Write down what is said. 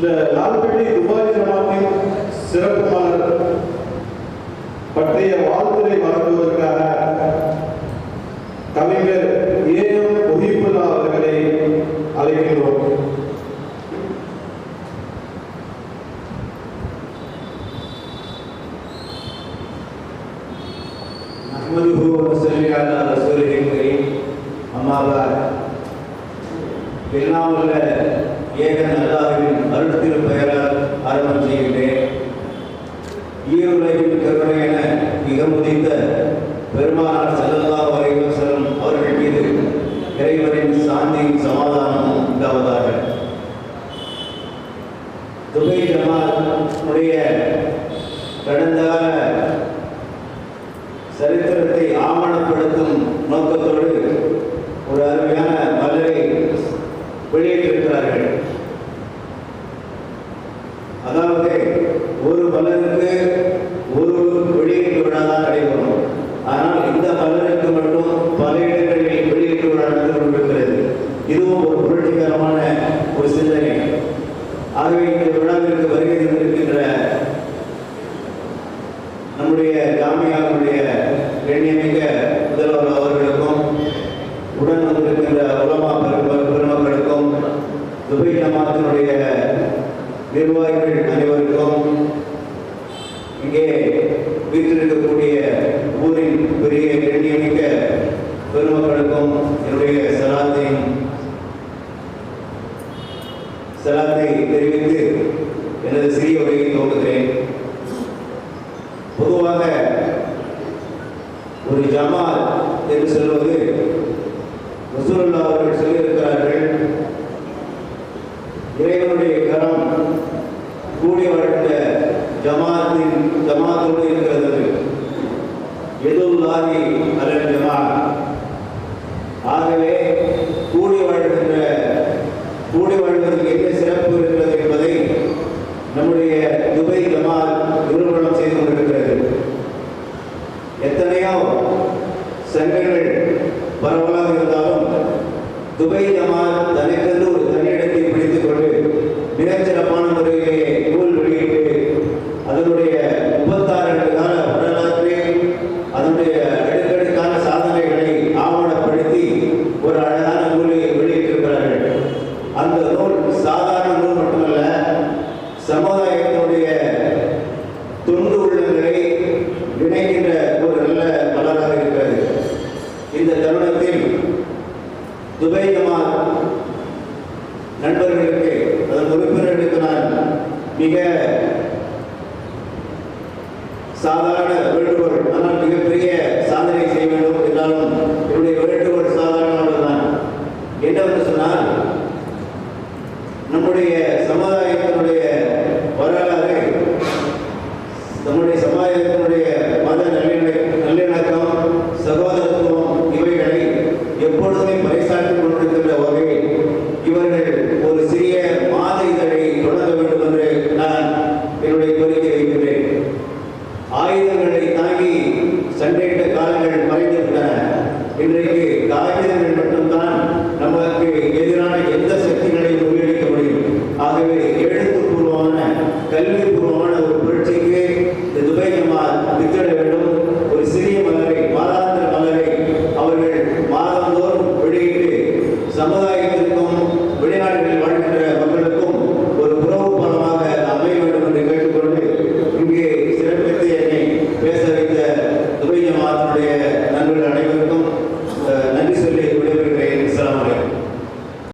இந்த லால்பேட்டை துபாய் ஜமாத்தின் சிறப்பு மலர் பற்றிய வாழ்த்துரை வழங்குவதற்காக கவிஞர் ஏ எம் முஹிபுல்லா அவர்களை அழைக்கின்றோம் نحمده ونصلي على رسوله الكريم أما بعد எல்லாம் உள்ள ஏகன் அல்லாஹ்வின் அருள் திருப்பெயரால் ஆரம்பம் செய்கின்றேன் ஈருலகின் கருணை என மிக முதித்த பெருமானார் செல்லல்லா வரைவசரம் அவர்கள் மீது இறைவனின் சாந்தியும் சமாதானமும் உண்டாவதாக. துபை ஜமாலுடைய கடந்த கால சரித்திரத்தை ஆவணப்படுத்தும் நோக்கத்தோடு ஒரு அருமையான மலரை வெளியிட்டிருக்கிறார்கள் நடந்து கொண்டிருக்கிறது இதுவும் ஒரு புரட்சிகரமான ஒரு சிந்தனை. ஆகவே இந்த விழாவிற்கு வருகை தந்திருக்கின்ற நம்முடைய ஜாமியாவுடைய கண்ணியமிக்க முதல்வர் அவர்களுக்கும் உடன் வந்திருக்கின்ற உலமா பெருமக்களுக்கும் துபை ஜமாத்தினுடைய நிர்வாகிகள் அனைவருக்கும் இங்கே வீற்றிருக்கக்கூடிய ஊரின் பெரிய கண்ணியமிக்க பெருமக்களுக்கும் என்னுடைய சலாத்தையும் சலாத்தை தெரிவித்து எனது சிறிய உரையை துவங்குகிறேன். பொதுவாக ஒரு ஜமால் என்று சொல்வது ரசூலுல்லாஹ் அவர்கள் சொல்லியிருக்கிறார்கள். இறைவனுடைய கரம் கூடி வாழ்ந்த ஜமாத்தின் ஜமாத்தோடு இருக்கிறது லாரி அலல் ஜமாத். ஆகவே கூடி வாழ்கின்ற கூடி வாழ்வதற்கு என்ன சிறப்பு இருக்கிறது என்பதை நம்முடைய துபை ஜமால் நிறுவனம் செய்து கொண்டிருக்கிறது. எத்தனையோ சங்கங்கள் பரவலாக இருந்தாலும் துபை ஜமால் தனக்கு சமுதாயத்தினுடைய தொண்டு உள்ளங்களை இணைக்கின்ற ஒரு நல்ல மலராக இருக்கிறது. இந்த தருணத்தில் துபை குமார் நண்பர்களுக்கு அதன் உறுப்பினர்களுக்கு நான் மிக சாதாரண வேண்டுகோள் ஆனால் மிகப்பெரிய recuerdo, me parece Bye-bye.